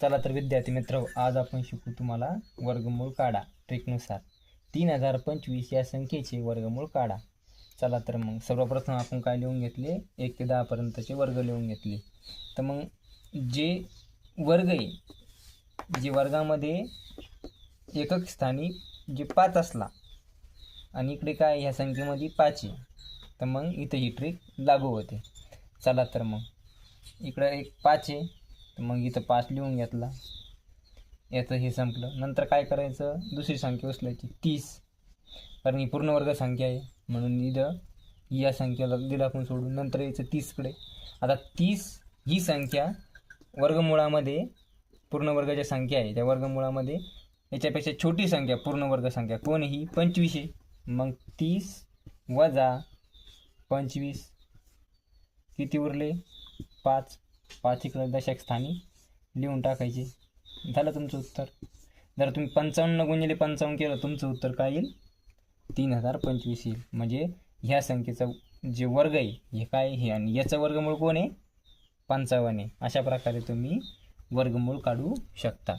चला तर विद्यार्थी मित्र आज आपण शिकू तुम्हाला वर्गमूळ काढा. ट्रिकनुसार तीन हजार पंचवीस या संख्येचे वर्गमूळ काढा. चला तर मग सर्वप्रथम आपण काय लिहून घेतले? एक ते दहापर्यंतचे वर्ग लिहून घेतले. तर मग जे वर्ग आहे जे वर्गामध्ये एकक स्थानी जे पाच असला आणि इकडे काय ह्या संख्येमध्ये पाच आहे. तर मग इथं ही ट्रिक लागू होते. चला तर मग इकडं एक पाच आहे. मग इथं पाच लिहून घेतला. याचं हे संपलं. नंतर काय करायचं? दुसरी संख्या उचलायची. तीस. कारण ही पूर्ण वर्ग संख्या आहे. म्हणून इथं या संख्येला दिलं आपण सोडून नंतर यायचं तीसकडे. आता तीस ही संख्या वर्गमुळामध्ये पूर्ण वर्गाच्या संख्या आहे. त्या वर्गमुळामध्ये याच्यापेक्षा छोटी संख्या पूर्ण वर्ग संख्या कोण ही पंचवीस आहे. मग तीस वजा पंचवीस. किती उरले? पाच. पाच इकडे दशक स्थानी लिहून टाकायचे. झालं तुमचं उत्तर? जर तुम्ही पंचावन्न गुणिले पंचावन्न केलं तुमचं उत्तर काय येईल? तीन हजार पंचवीस येईल. म्हणजे ह्या संख्येचा जे वर्ग आहे हे काय हे आणि याचं वर्गमूळ कोण आहे? पंचावन्न आहे. अशा प्रकारे तुम्ही वर्गमूळ काढू शकता.